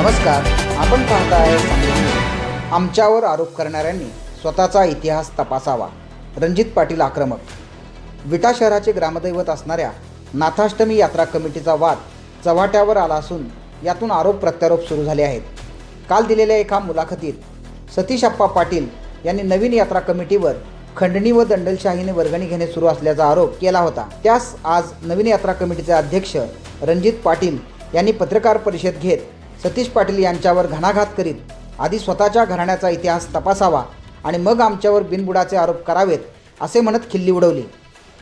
नमस्कार आपण पाहताय आहे आमच्यावर आरोप करणाऱ्यांनी स्वतःचा इतिहास तपासावा. रणजित पाटील आक्रमक. विटा शहराचे ग्रामदैवत असणाऱ्या नाथाष्टमी यात्रा कमिटीचा वाद चव्हाट्यावर आला असून यातून आरोप प्रत्यारोप सुरू झाले आहेत. काल दिलेल्या एका मुलाखतीत सतीश अप्पा पाटील यांनी नवीन यात्रा कमिटीवर खंडणी व दंडलशाहीने वर्गणी घेणे सुरू असल्याचा आरोप केला होता. त्यास आज नवीन यात्रा कमिटीचे अध्यक्ष रणजित पाटील यांनी पत्रकार परिषद घेत सतीश पाटील यांच्यावर घणाघात करीत आधी स्वतःच्या घराण्याचा इतिहास तपासावा आणि मग आमच्यावर बिनबुडाचे आरोप करावेत असे म्हणत खिल्ली उडवली.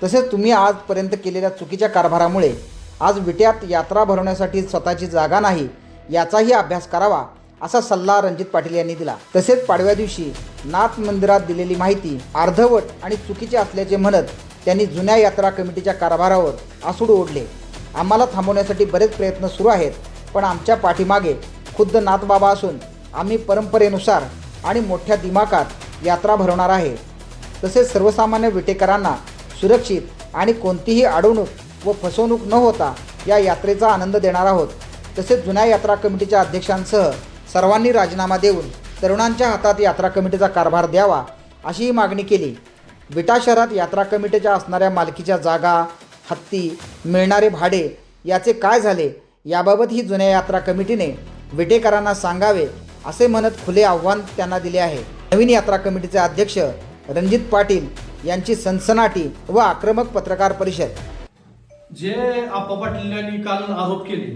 तसेच तुम्ही आजपर्यंत केलेल्या चुकीच्या कारभारामुळे आज विट्यात यात्रा भरवण्यासाठी स्वतःची जागा नाही याचाही अभ्यास करावा असा सल्ला रणजित पाटील यांनी दिला. तसेच पाडव्या दिवशी नाथ मंदिरात दिलेली माहिती अर्धवट आणि चुकीची असल्याचे म्हणत त्यांनी जुन्या यात्रा कमिटीच्या कारभारावर आसूड ओढले. आम्हाला थांबवण्यासाठी बरेच प्रयत्न सुरू आहेत पण आमच्या पाठीमागे खुद्द नाथबाबा असून आम्ही परंपरेनुसार आणि मोठ्या दिमाकात यात्रा भरवणार आहे. तसेच सर्वसामान्य विटेकरांना सुरक्षित आणि कोणतीही अडवणूक व फसवणूक न होता या यात्रेचा आनंद देणार आहोत. तसेच जुन्या यात्रा कमिटीच्या अध्यक्षांसह सर्वांनी राजीनामा देऊन तरुणांच्या हातात यात्रा कमिटीचा कारभार द्यावा अशीही मागणी केली. विटा शहरात यात्रा कमिटीच्या असणाऱ्या मालकीच्या जागा हत्ती मिळणारे भाडे याचे काय झाले याबाबत ही जुन्या यात्रा कमिटीने विटेकरांना सांगावे असे म्हणत खुले आव्हान त्यांना दिले आहे. नवीन यात्रा कमिटीचे अध्यक्ष रणजित पाटील यांची सनसनाटी व आक्रमक पत्रकार परिषद. जे आप्पा पाटील यांनी काल आरोप केले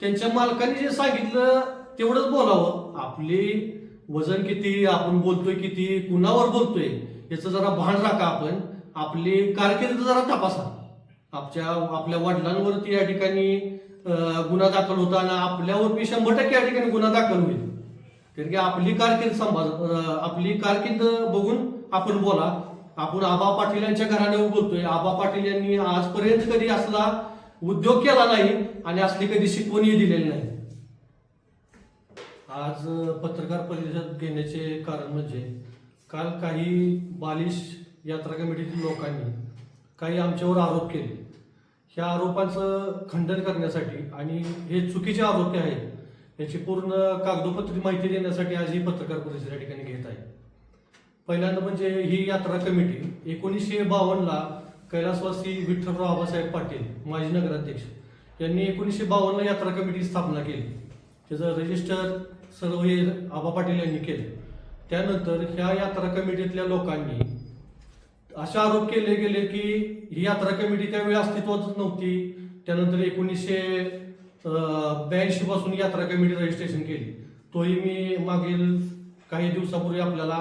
त्यांच्या मालकाने जे सांगितलं तेवढंच बोलावं. आपली वजन किती आपण बोलतोय किती कुणावर बोलतोय याचं जरा भान राखा आपण. आपली कारकीर्द जरा तपासा. आपल्या आपल्या वडिलांवरती या ठिकाणी गुन्हा दाखल होता आणि आपल्यावर मी शंभर टक्के या ठिकाणी गुन्हा दाखल होईल. कारण की आपली कारकीर्द संभाज आपली कारकीर्द बघून आपण बोला आपण आबा पाटील यांच्या घराण्यावर बोलतोय. आबा पाटील यांनी आजपर्यंत कधी असला उद्योग केला नाही आणि असली कधी शिकवणही दिलेली नाही. आज पत्रकार परिषद घेण्याचे कारण म्हणजे काल काही बालिश यात्रा कमिटीतील लोकांनी काही आमच्यावर आरोप केले. ह्या आरोपांचं खंडन करण्यासाठी आणि हे चुकीचे आरोप आहेत याची पूर्ण कागदोपत्री माहिती देण्यासाठी आज ही पत्रकार परिषद या ठिकाणी घेत आहे. पहिल्यांदा म्हणजे ही यात्रा कमिटी एकोणीसशे बावन्नला कैलासवासी विठ्ठलराव आबासाहेब पाटील माजी नगराध्यक्ष यांनी एकोणीसशे बावन्न यात्रा कमिटी स्थापना केली. त्याचं रजिस्टर सर्व हे आबा पाटील यांनी केले. त्यानंतर ह्या यात्रा कमिटीतल्या लोकांनी असे आरोप केले गेले की ही यात्रा कमिटी त्यावेळी अस्तित्वातच नव्हती. त्यानंतर एकोणीसशे ब्याऐंशी पासून यात्रा कमिटी रजिस्ट्रेशन केली. तोही मी मागील काही दिवसापूर्वी आपल्याला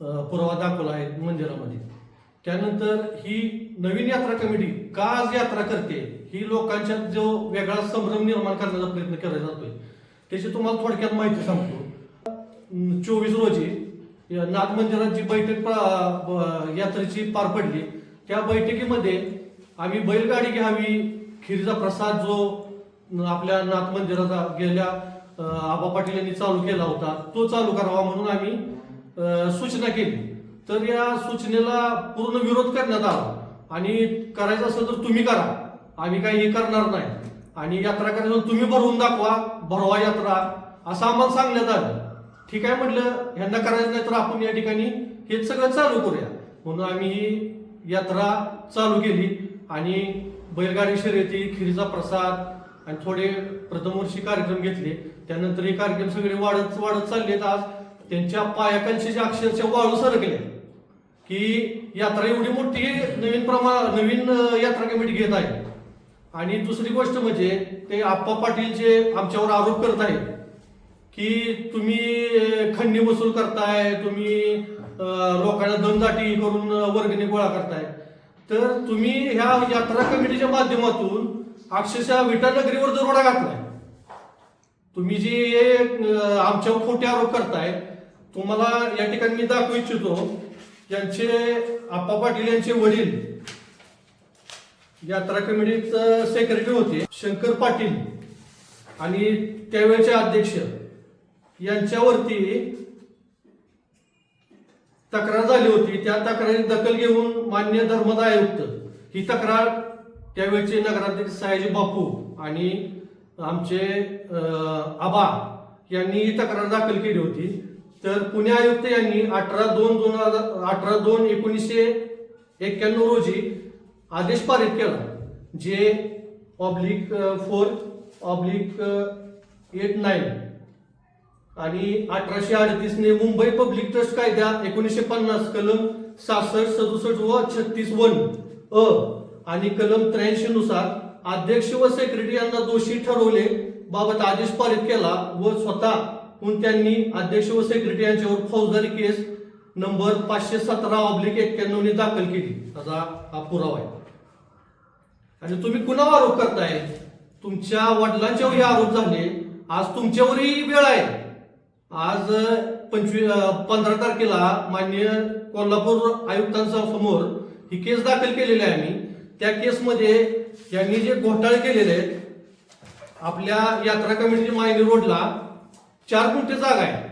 पुरावा दाखवला आहे मंदिरामध्ये. त्यानंतर ही नवीन यात्रा कमिटी का आज यात्रा करते ही लोकांच्या जो वेगळा संभ्रम निर्माण करण्याचा प्रयत्न केला जातोय त्याची तुम्हाला थोडक्यात माहिती सांगतो. चोवीस रोजी नाथ मंदिरात जी बैठक यात्रेची पार पडली त्या बैठकीमध्ये आम्ही बैलगाडी घ्यावी खिरीचा प्रसाद जो आपल्या नाथ मंदिराचा गेल्या आबा पाटील यांनी चालू केला होता तो चालू करावा म्हणून आम्ही सूचना केली. तर या सूचनेला पूर्ण विरोध करण्यात आला. आणि करायचं असेल तर तुम्ही करा. आम्ही काही हे करणार नाही. आणि यात्रा करायचं तुम्ही भरवून दाखवा भरवा यात्रा असं आम्हाला सांगण्यात आलं. ठीक आहे म्हटलं ह्यांना करायचं नाही तर आपण या ठिकाणी हे सगळं चालू करूया. म्हणून आम्ही ही यात्रा चालू केली आणि बैलगाडी शर्यती खिरीचा प्रसाद आणि थोडे प्रथमवर्षी कार्यक्रम घेतले. त्यानंतर हे कार्यक्रम सगळे वाढत वाढत चाललेत आज. त्यांच्या पायाखालचे जे अक्षरशः वाळू सरकले की यात्रा एवढी मोठी नवीन प्रमाण नवीन यात्रा कमिटी घेत आहे. आणि दुसरी गोष्ट म्हणजे ते आप्पा पाटील जे आमच्यावर आरोप करत आहेत की तुम्ही खंडी वसूल करताय तुम्ही लोकांना दमदाटी करून वर्गणी गोळा करताय. तर तुम्ही ह्या यात्रा कमिटीच्या माध्यमातून अक्षरशः विटा नगरीवर दरोडा घातलाय. तुम्ही जे आमच्या आमच्यावर खोटे आरोप करताय तुम्हाला या ठिकाणी मी दाखवू इच्छितो यांचे आप्पा पाटील यांचे वडील यात्रा कमिटीत सेक्रेटरी होते शंकर पाटील आणि त्यावेळेचे अध्यक्ष. यांच्यावरती तक्रार झाली होती. त्या तक्रारी दखल घेऊन मान्य धर्मदाय आयुक्त ही तक्रार त्यावेळचे नगराध्यक्ष सयाजी बापू आणि आमचे आबा यांनी ही तक्रार दाखल केली होती. तर पुणे आयुक्त यांनी अठरा दोन दोन हजार अठरा दोन एकोणीसशे एक्क्याण्णव रोजी आदेश पारित केला जे oblique four oblique eight nine आणि अठराशे अडतीसने मुंबई पब्लिक ट्रस्ट कायद्या एकोणीसशे पन्नास कलम सहासष्ट सदुसष्ट व छत्तीस वन अ आणि कलम त्र्याऐंशी नुसार अध्यक्ष व सेक्रेटरी यांना दोषी ठरवले बाबत आदेश पारित केला व स्वतःहून त्यांनी अध्यक्ष व सेक्रेटरी यांच्यावर फौजदारी केस नंबर पाचशे सतरा ऑब्लिक एक्क्याण्णव ने दाखल केली. असा हा पुरावा आहे. आणि तुम्ही कुणावर आरोप करताय? तुमच्या वडिलांच्यावरही आरोप झाले. आज तुमच्यावरही वेळ आहे. आज पंचवीस पंधरा तारखेला माननीय कोल्हापूर आयुक्तांच्या समोर ही केस दाखल केलेली आहे आम्ही. त्या केसमध्ये यांनी जे घोटाळे केलेले आहेत आपल्या यात्रा कमिटी मायनी रोडला चार गुंठे जागा आहे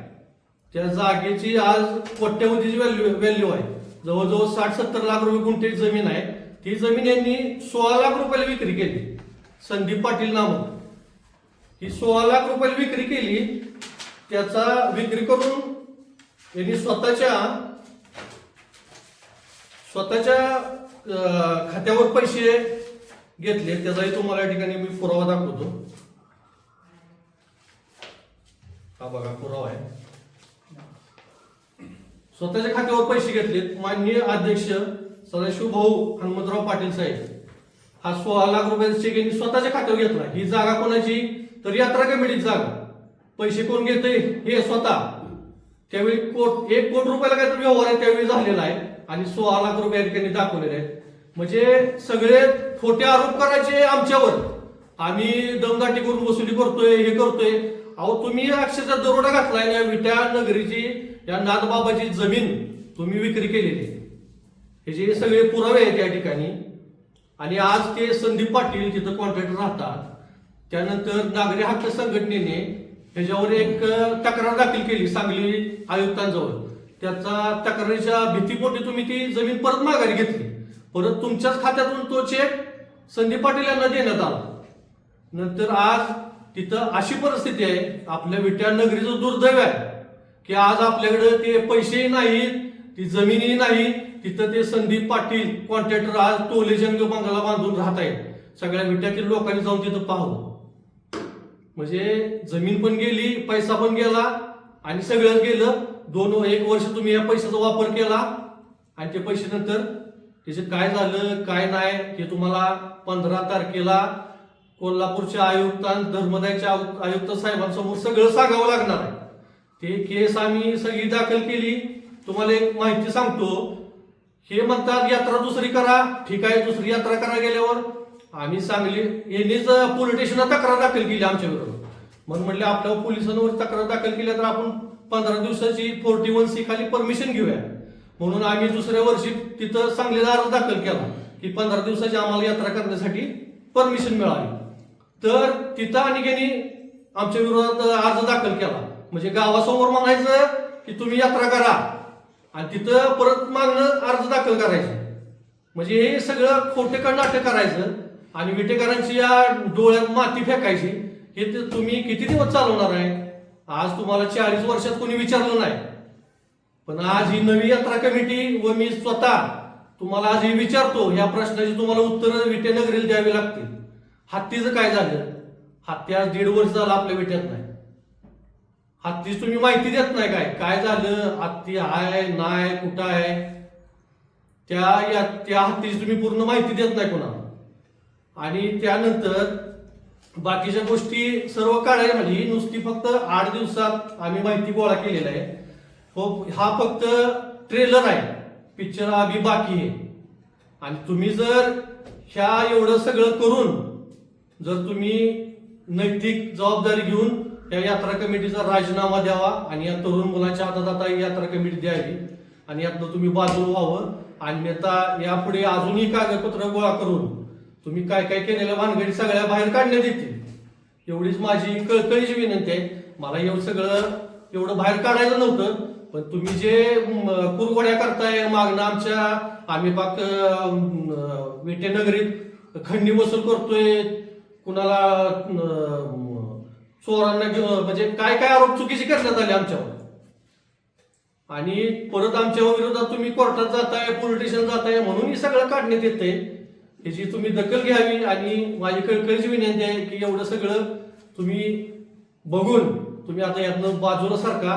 त्या जागेची आज कोट्यवधीची व्हॅल्यू व्हॅल्यू आहे. जवळजवळ साठ सत्तर लाख रुपये गुंठे जमीन आहे. ती जमीन यांनी सोळा लाख रुपयाला विक्री केली. संदीप पाटील नामक. ही सोळा लाख रुपयाला विक्री केली. त्याचा विक्री करून यांनी स्वतःच्या स्वतःच्या खात्यावर पैसे घेतले. त्याचाही तुम्हाला या ठिकाणी मी पुरावा दाखवतो. हा बघा पुरावा आहे. स्वतःच्या खात्यावर पैसे घेतलेत. माननीय अध्यक्ष सदाशिव भाऊ हनुमंतराव पाटील साहेब हा सोळा लाख रुपयाचा चेक यांनी स्वतःच्या खात्यावर घेतला. ही जागा कोणाची? तर यात्रा कमिटीची जागा. पैसे कोण घेते हे स्वतः. त्यावेळी कोट एक कोटी रुपयाला काहीतरी व्यवहार आहे त्यावेळी झालेला आहे. आणि सोळा लाख रुपये त्यांनी ठिकाणी दाखवलेले आहेत. म्हणजे सगळे खोटे आरोप करायचे आमच्यावर. आम्ही दमदाटी करून वसुली करतोय हे करतोय. अहो तुम्ही अक्षरशः दरोडा घातलाय या विट्या नगरीची या नाथबाबाची जमीन तुम्ही विक्री केलेली आहे. हे जे सगळे पुरावे आहेत या ठिकाणी आणि आज ते संदीप पाटील तिथं कॉन्ट्रॅक्टर राहतात. त्यानंतर नागरी हक्क संघटनेने ह्याच्यावर एक तक्रार दाखल केली सांगली आयुक्तांजवळ. त्याचा तक्रारीच्या भीतीपोटी तुम्ही ती जमीन परत माघारी घेतली. परत तुमच्याच खात्यातून तो चेक संदीप पाटील यांना देण्यात आला. नंतर आज तिथं अशी परिस्थिती आहे आपल्या विट्या नगरीचं दुर्दैव आहे की आज आपल्याकडे ते पैसेही नाहीत ती जमीनही नाही तिथं ते संदीप पाटील कॉन्ट्रॅक्टर आज टोलेजंग बंगला बांधून राहत आहेत सगळ्या विट्यातील लोकांनी जाऊन तिथं पाहावं. म्हणजे जमीन पण गेली पैसा पण गेला आणि सगळंच गेलं. दोन एक वर्ष तुम्ही या पैशाचा वापर केला आणि ते पैसे नंतर त्याचे काय झालं काय नाही हे तुम्हाला पंधरा तारखेला कोल्हापूरच्या आयुक्तां धर्मदायच्या आयु- आयुक्त साहेबांसमोर सगळं सांगावं लागणार आहे. ते केस आम्ही सगळी दाखल केली. तुम्हाला एक माहिती सांगतो. हे म्हणतात यात्रा दुसरी करा. ठीक आहे दुसरी यात्रा करा गेल्यावर. आम्ही सांगली यांनीच पोलीस स्टेशनला तक्रार दाखल केली आमच्या विरोधात म्हणून म्हटलं आपल्या पोलिसांवर तक्रार दाखल केली तर आपण पंधरा दिवसाची फोर्टी वन सी खाली परमिशन घेऊया. म्हणून आम्ही दुसऱ्या वर्षी तिथं सांगलीला अर्ज दाखल केला की पंधरा दिवसाची आम्हाला यात्रा करण्यासाठी परमिशन मिळावी तर तिथं आणि त्यांनी आमच्या विरोधात अर्ज दाखल केला. म्हणजे गावासमोर म्हणायचं की तुम्ही यात्रा करा. आणि तिथं परत मागणं अर्ज दाखल करायचं. म्हणजे हे सगळं खोटेकड नाटक करायचं? आणि विटेकरांची या डोळ्यात माती फेकायची हे तुम्ही किती दिवस चालवणार आहे? आज तुम्हाला चाळीस वर्षात कोणी विचारलं नाही. पण आज ही नवी यात्रा कमिटी व मी स्वतः तुम्हाला आज हे विचारतो या प्रश्नाची तुम्हाला उत्तर विटेनगरीला द्यावी लागतील. हत्तीचं काय झालं? हत्ती आज दीड वर्ष झालं आपल्या विट्यात नाही. हत्तीच तुम्ही माहिती देत नाही काय? काय झालं? हत्ती आहे नाही कुठं आहे? त्या या त्या हत्तीची तुम्ही पूर्ण माहिती देत नाही कोणाला. आणि त्यानंतर बाकीच्या गोष्टी सर्व काढायला म्हणजे नुसती फक्त आठ दिवसात आम्ही माहिती गोळा केलेला आहे. हो हा फक्त ट्रेलर आहे. पिक्चर अभि बाकी आहे. आणि तुम्ही जर ह्या एवढं सगळं करून जर तुम्ही नैतिक जबाबदारी घेऊन या यात्रा कमिटीचा राजीनामा द्यावा आणि या तरुण मुलाच्या हातात आता ही यात्रा कमिटी द्यावी आणि यातनं तुम्ही बाजू व्हावं. अन्यथा यापुढे अजूनही कागदपत्र गोळा करून तुम्ही काय काय केलेल्या भानगडी सगळ्या बाहेर काढण्यात येतील. एवढीच माझी कळकळीची विनंती आहे. मला एवढं सगळं एवढं बाहेर काढायचं नव्हतं पण तुम्ही जे कुरकोड्या करताय मागणं आमच्या आम्ही पाक विटेनगरीत खंडी वसूल करतोय कुणाला चोरांना घेऊन म्हणजे काय काय आरोप चुकीचे करण्यात आले आमच्यावर? आणि परत आमच्या विरोधात तुम्ही कोर्टात जाताय पोलीस स्टेशन जाताय म्हणून हे सगळं काढण्यात येतंय. ह्याची तुम्ही दखल घ्यावी आणि माझी कळकळीची विनंती आहे की एवढं सगळं तुम्ही बघून तुम्ही आता यातनं बाजूला सारखा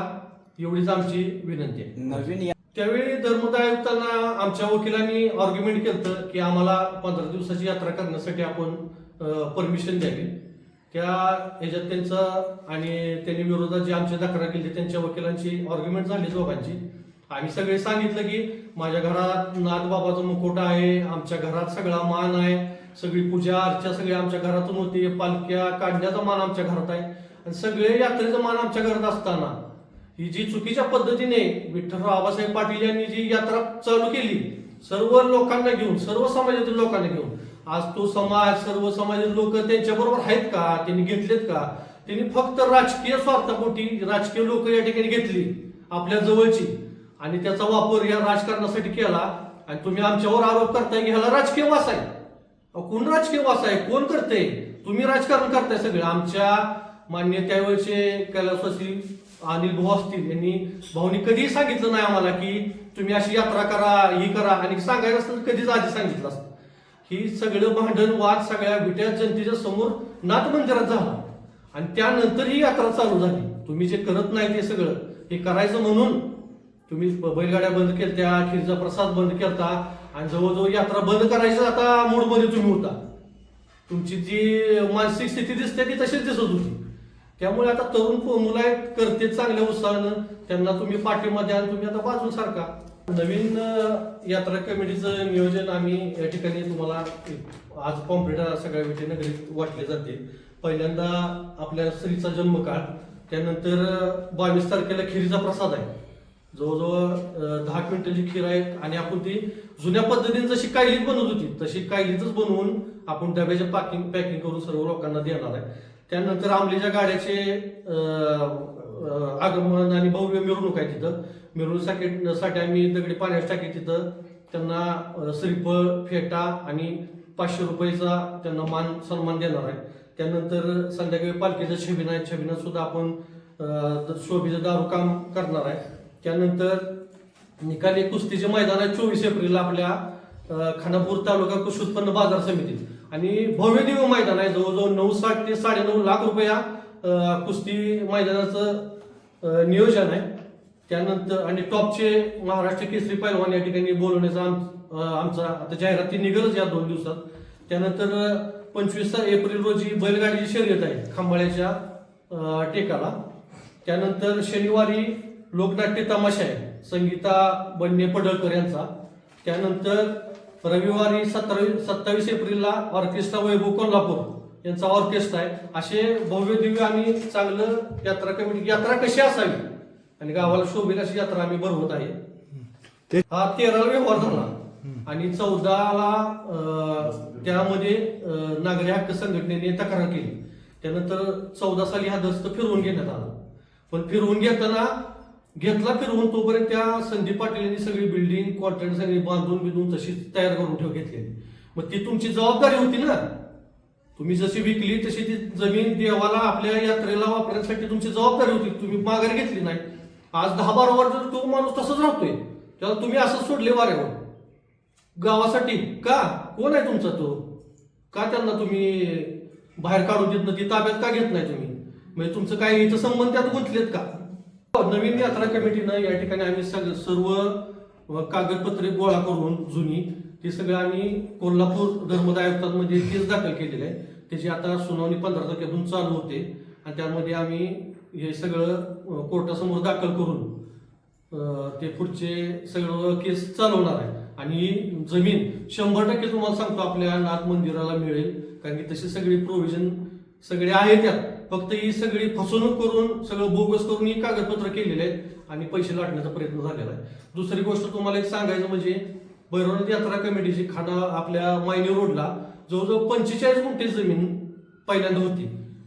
एवढीच आमची विनंती आहे. नवीन त्यावेळी धर्मदाय आयुक्तांना आमच्या वकिलांनी आर्ग्युमेंट केलं की आम्हाला पंधरा दिवसाची यात्रा करण्यासाठी आपण परमिशन द्यावी. त्या ह्याच्यात त्यांचं आणि त्यांनी विरोधात जी आमची तक्रार केली त्यांच्या वकिलांची आर्ग्युमेंट झाली दोघांची. आम्ही सगळे सांगितलं की माझ्या घरात नाथबाबाचा मुखोटा आहे आमच्या घरात सगळा मान आहे सगळी पूजा अर्चा सगळी आमच्या घरातून होते पालख्या काढण्याचा मान आमच्या घरात आहे. आणि सगळे यात्रेचं मान आमच्या घरात असताना ही जी चुकीच्या पद्धतीने विठ्ठलराव आबासाहेब पाटील यांनी जी यात्रा चालू केली सर्व लोकांना घेऊन सर्व समाजातील लोकांना घेऊन आज तो समाज सर्व समाजातील लोक त्यांच्या बरोबर आहेत का? त्यांनी घेतलेत का? त्यांनी फक्त राजकीय स्वार्थापोटी राजकीय लोक या ठिकाणी घेतली आपल्या जवळची. आणि त्याचा वापर या राजकारणासाठी केला. आणि तुम्ही आमच्यावर आरोप करताय की ह्याला राजकीय वास आहे. अहो, कोण राजकीय वास आहे? कोण करते तुम्ही राजकारण करताय सगळं. आमच्या मान्य त्यावेळेचे कैलासवासी अनिल भाऊ असतील. यांनी भाऊनी कधीही सांगितलं नाही आम्हाला की तुम्ही अशी यात्रा करा ही करा. आणि सांगायचं असतं कधीच आधी सांगितलं असतं. ही सगळं भांडण वाद सगळ्या विट्या जनतेच्या समोर नाथ मंदिरात झाला. आणि त्यानंतर ही यात्रा चालू झाली. तुम्ही जे करत नाही ते सगळं हे करायचं म्हणून तुम्ही बैलगाड्या बंद केल्या खिरचा प्रसाद बंद केलता आणि जवळजवळ यात्रा बंद करायची आता मूडमध्ये तुम्ही होता. तुमची जी मानसिक स्थिती दिसते ती तशीच दिसत होती. त्यामुळे आता तरुण मुलं आहेत करते चांगल्या उत्साहानं. त्यांना तुम्ही पाठिंबा द्या तुम्ही आता बाजून सारखा. नवीन यात्रा कमिटीचं नियोजन आम्ही या ठिकाणी तुम्हाला आज कॉम्प्युटर सगळ्या वेळी नगरीत वाटले जाते. पहिल्यांदा आपल्या स्त्रीचा जन्मकाळ त्यानंतर बावीस तारखेला खिरीचा प्रसाद आहे. जवळजवळ दहा क्विंटलची खीर आहे आणि आपण ती जुन्या पद्धतीने जशी कायलीत बनवत होती तशी कायलीतच बनवून आपण डब्याचे पॅकिंग पॅकिंग करून सर्व लोकांना देणार आहे. त्यानंतर आमलीच्या गाड्याचे आगमन आणि भव्य मिरवणूक आहे तिथं. मिरवणुकीसाठी साठी आम्ही दगडी पाण्यास टाकी तिथं. त्यांना श्रीफळ फेटा आणि पाचशे रुपयेचा त्यांना मान सन्मान देणार आहे. त्यानंतर संध्याकाळी पालखीचं छबिना आहे. छबिना सुद्धा आपण अं, शोभेचं दारू काम करणार आहे. त्यानंतर निकाली कुस्तीचे मैदान आहे चोवीस एप्रिलला आपल्या खानापूर तालुका कृषी उत्पन्न बाजार समितीत आणि भव्य दिव्य मैदान आहे जवळजवळ नऊ साठ ते साडेनऊ लाख रुपया कुस्ती मैदानाचं नियोजन आहे. त्यानंतर आणि टॉपचे महाराष्ट्र केसरी पैलवान या ठिकाणी बोलवण्याचा आम- आमचा आता जाहिराती निघलच या दोन दिवसात. त्यानंतर पंचवीस एप्रिल रोजी बैलगाडीची शर्यत आहे खांबाळ्याच्या टेकाला. त्यानंतर शनिवारी लोकनाट्य तमाशा आहे. संगीता बन्ने पडळकर यांचा. त्यानंतर रविवारी सत्तावीस सत्तावीस एप्रिलला ऑर्केस्ट्रा वैभव कोल्हापूर यांचा ऑर्केस्ट्रा आहे. असे भव्य दिव्य आम्ही चांगलं यात्रा कमिटी यात्रा कशी असावी? आणि गावाला शोभेल अशी यात्रा आम्ही भरवत आहे. हा तेरावा व्यवहार झाला आणि चौदाला त्यामध्ये नागरी हक्क संघटनेने तक्रार केली. त्यानंतर चौदा साली हा दस्त फिरवून घेण्यात आला. पण फिरवून घेताना घेतला फिरवून तोपर्यंत त्या संदीप पाटील यांनी सगळी बिल्डिंग क्वार्टर सगळी बांधून बिंधून तशीच तयार करून ठेव घेतलेली. मग ती तुमची जबाबदारी होती ना? तुम्ही जशी विकली तशी ती जमीन देवाला आपल्या यात्रेला वापरण्यासाठी तुमची जबाबदारी होती. तुम्ही माघार घेतली नाही. आज दहा बारा वर्ष तो माणूस तसंच राहतोय त्याला तुम्ही असंच सोडले वाऱ्यावर. गावासाठी. का? कोण आहे तुमचा तो? का त्यांना तुम्ही बाहेर काढून देत नाही? ती ताब्यात का घेत नाही तुम्ही? म्हणजे तुमचं काय इथं संबंध त्यात गुंतलेत का? नवीन यात्रा कमिटीनं या ठिकाणी आम्ही सगळं सर्व कागदपत्रे गोळा करून जुनी ती सगळं आम्ही कोल्हापूर धर्मदाय आयुक्तांमध्ये केस दाखल केलेले आहे त्याची आता सुनावणी पंधरा तारखेतून चालू होते. आणि त्यामध्ये आम्ही हे सगळं कोर्टासमोर दाखल करून ते पुढचे सगळं केस चालवणार आहे. आणि जमीन शंभर टक्के तुम्हाला सांगतो आपल्या नाथ मंदिराला मिळेल. कारण की तशी सगळी प्रोव्हिजन सगळे आहे त्यात. फक्त ही सगळी फसवणूक करून सगळं बोगस करून ही कागदपत्र केलेले आहेत आणि पैसे लाटण्याचा प्रयत्न झालेला आहे. दुसरी गोष्ट तुम्हाला एक सांगायचं म्हणजे भैरवनाथ यात्रा कमिटीची खाना आपल्या मायनी रोडला जवळजवळ पंचेचाळीस गुंठे जमीन पहिल्यांदा होती.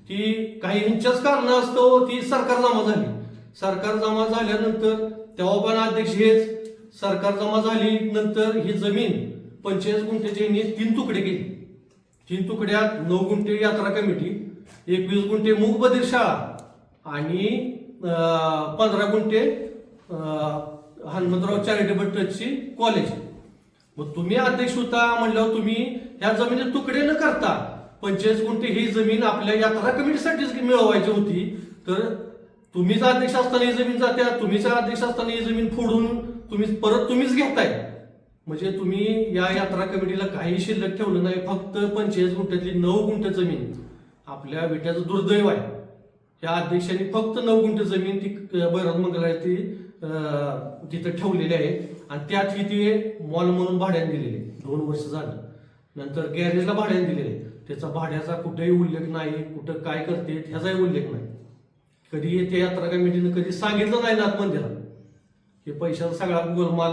ती काही ह्यांच्याच कारणास्तव ती सरकार जमा झाली. सरकार जमा झाल्यानंतर तेव्हा पण अध्यक्ष हेच सरकार जमा झाली नंतर ही जमीन पंचेचाळीस गुंठ्याची तीन तुकडे केली. तीन तुकड्यात नऊ गुंठे यात्रा कमिटी एकवीस गुंठे मूग बधीर शाळा आणि पंधरा गुंठे हनुमंतराव चॅरिटेबल ट्रस्टची कॉलेज मग तुम्ही अध्यक्ष होता म्हणल्यावर तुम्ही ह्या जमिनी तुकडे न करता पंचेचाळीस गुंठे ही जमीन आपल्या यात्रा कमिटीसाठीच मिळवायची होती. तर तुम्हीच अध्यक्ष असताना ही जमीन जात्या तुम्हीच अध्यक्ष असताना ही जमीन फोडून तुम्ही परत तुम्हीच घेताय. म्हणजे तुम्ही या यात्रा कमिटीला काही शिल्लक ठेवलं नाही फक्त पंचेचाळीस गुंठ्यातली नऊ गुंठ जमीन. आपल्या बेट्याचं दुर्दैव आहे. या अध्यक्षांनी फक्त नऊ गुंठ जमीन ती बैरज मंगला ती अं, तिथं ठेवलेली आहे. आणि त्यात ही ती मॉल म्हणून भाड्याने दिलेली आहे. दोन वर्ष झालं. नंतर गॅरेजला भाड्याने दिलेले आहे. त्याचा भाड्याचा कुठेही उल्लेख नाही. कुठं काय करते ह्याचाही उल्लेख नाही. कधी ते यात्रा कमिटीनं कधी सांगितलं नाही नाथ मंदिरात हे पैशाचा सगळा गोलमाल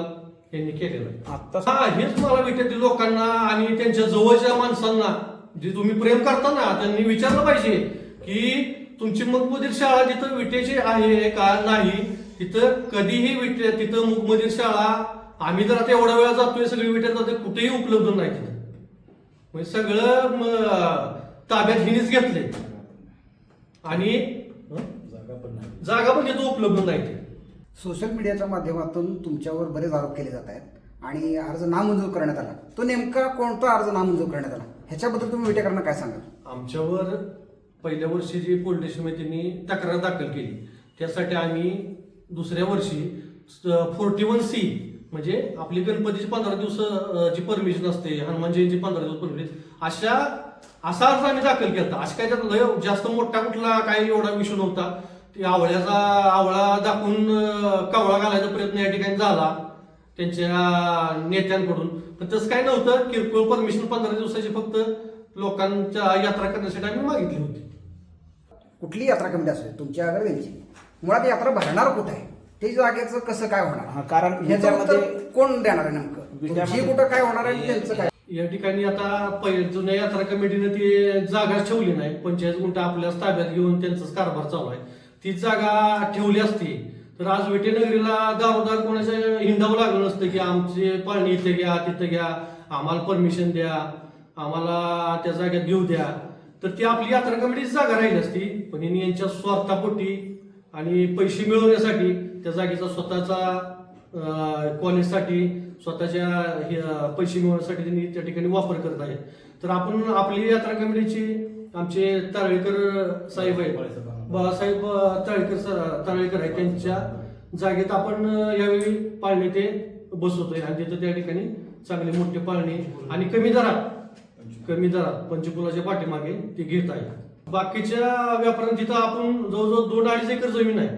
यांनी केलेला आहे. आता हा हेच मला विचारते लोकांना आणि त्यांच्या जवळच्या माणसांना जे तुम्ही प्रेम करता ना त्यांनी विचारलं पाहिजे की तुमची मुकमधीर शाळा तिथं विटेची आहे का नाही तिथं कधीही विटे तिथं मुकमधीर शाळा आम्ही जर आता एवढा वेळा जातोय सगळी विटेत जातोय कुठेही उपलब्ध नाही तिथं म्हणजे सगळं ताब्यात हिनीच घेतलंय आणि? जागा पण तिथं उपलब्ध नाही ते सोशल मीडियाच्या माध्यमातून तुमच्यावर बरेच आरोप केले जात आहेत. आणि अर्ज नामंजूर करण्यात आला. तो नेमका कोणता अर्ज नामंजूर करण्यात आला? ह्याच्याबद्दल तुम्ही विटेकरांना काय सांगाल? आमच्यावर पहिल्या वर्षी जी पोलीस स्टेशनमध्ये त्यांनी तक्रार दाखल केली त्यासाठी आम्ही दुसऱ्या वर्षी फोर्टी वन सी म्हणजे आपली गणपतीची पंधरा दिवस अं, परमिशन असते हनुमान जयंती पंधरा दिवस परमिशन अशा असा अर्ज आम्ही दाखल केला अशा काय त्यात लय जास्त मोठा कुठला काही एवढा विषय नव्हता. ते आवळ्याचा आवळा दाखवून अं, कावळा घालायचा प्रयत्न या ठिकाणी झाला. त्यांच्या नेत्यांकडून. पण तसं काय नव्हतं. किरकोळ परमिशन पंधरा दिवसाची फक्त लोकांच्या यात्रा करण्यासाठी आम्ही मागितली होती. कुठली यात्रा कमिटी असू दे, तुमच्या अगर त्यांची मुळात यात्रा भरणार कुठं? आहे ते जागेचं कसं काय होणार? कारण ह्याचं उत्तर विट्यामध्ये- कोण देणार आहे नेमकं? तुमची कुठं काय होणार आहे आणि त्यांचं काय? या ठिकाणी आता पहिले जुन्या यात्रा कमिटीने ती जागा ठेवली नाही. पंचायत गुंठ आपल्याच ताब्यात घेऊन त्यांचाच कारभार चालू आहे. ती जागा ठेवली असती तर आज विटेनगरीला दारोदार कोणाच्या हिंडावं लागलं नसतं की आमचे पाणी इथे घ्या तिथं घ्या आम्हाला परमिशन द्या आम्हाला त्या जागेत घेऊ द्या. तर ती आपली यात्रा कमिटीची जागा राहिली असती पण यांनी यांच्या स्वार्थापोटी आणि पैसे मिळवण्यासाठी त्या जागेचा स्वतःचा कॉलेजसाठी स्वतःच्या हे, पैसे मिळवण्यासाठी त्यांनी त्या ठिकाणी वापर करत आहे. तर आपण आपली यात्रा कमिटीची आमचे तारळेकर साहेब आहे बाळासाहेब तळेकर सर तळेकर आहे आहेत त्यांच्या जागेत आपण यावेळी पाळणे ते बसवतोय. आणि तिथं त्या ठिकाणी चांगले मोठे पाळणे आणि कमी दरात कमी दरात पंचकुलाच्या पाठीमागे ते घेत आहे बाकीच्या व्यापाऱ्यांना तिथं आपण जवळजवळ दोन अडीच एकर जमीन आहे.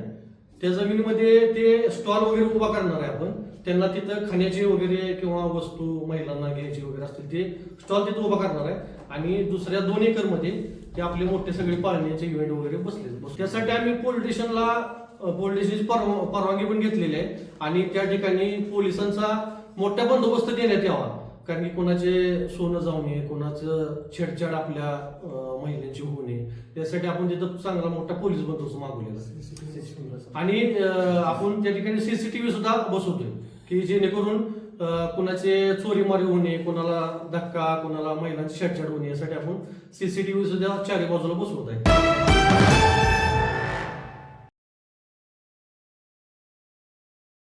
त्या जमिनीमध्ये ते स्टॉल वगैरे उभा करणार आहे आपण. त्यांना तिथं खाण्याची वगैरे किंवा वस्तू महिलांना घ्यायची वगैरे असतील ते स्टॉल तिथं उभा करणार आहे. आणि दुसऱ्या दोन एकरमध्ये ते आपले मोठे सगळे पाळण्याचे इव्हेंट वगैरे बसले बस- त्यासाठी आम्ही स्टेशनची परवा- परवानगी पण घेतलेली आहे. आणि त्या ठिकाणी पोलिसांचा मोठा बंदोबस्त देण्यात यावा. कारण की कोणाचे सोनं जाऊ नये कोणाचं छेडछाड आपल्या महिलांची होऊ नये. त्यासाठी आपण तिथं चांगला मोठा पोलीस बंदोबस्त मागवलेला. आणि आपण त्या ठिकाणी सीसीटीव्ही सुद्धा बसवतोय. की जेणेकरून कुणाचे चोरीमारी होणे नये कोणाला धक्का कोणाला महिलांची छेडछाड होणे यासाठी आपण सीसीटीव्ही सुद्धा चारी बाजूला बसवत आहे.